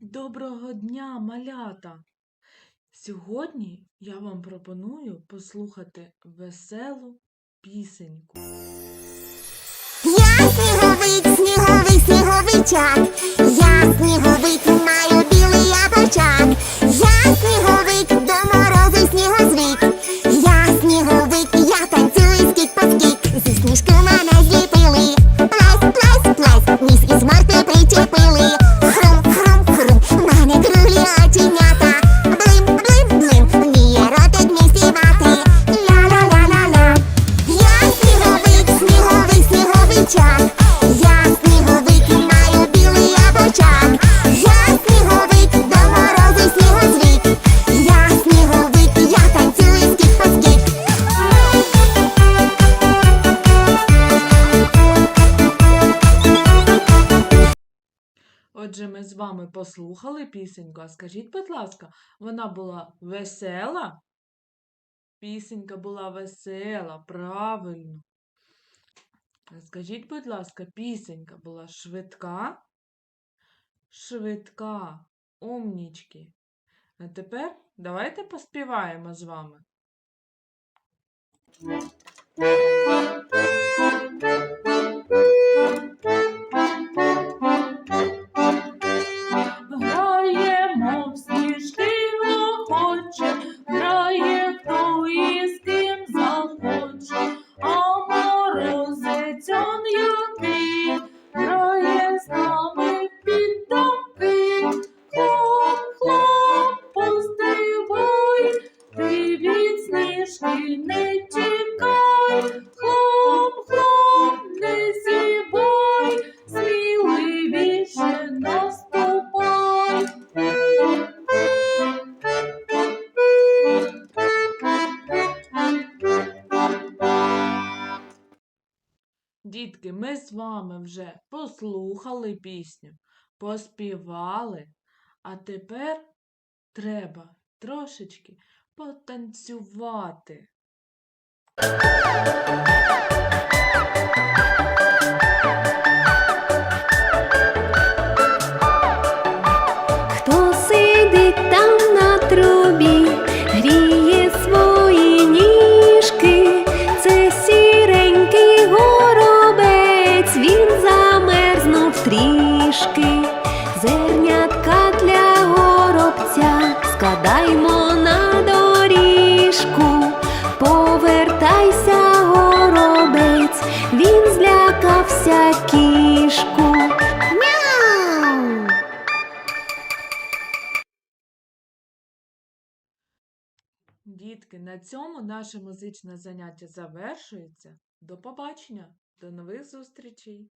Доброго дня, малята! Сьогодні я вам пропоную послухати веселу пісеньку. Я сніговик, сніговий, сніговичак. Я сніговик, Отже, ми з вами послухали пісеньку. А скажіть, будь ласка, вона була весела? Пісенька була весела, правильно. А Скажіть, будь ласка, пісенька була швидка? Швидка, умнічки. А тепер давайте поспіваємо з вами. Сніжки не тікай, хлоп, хлоп, сміливіше наступай. Дітки, ми з вами вже послухали пісню, поспівали, а тепер треба трошечки потанцювати. Дітки, на цьому наше музичне заняття завершується. До побачення, до нових зустрічей!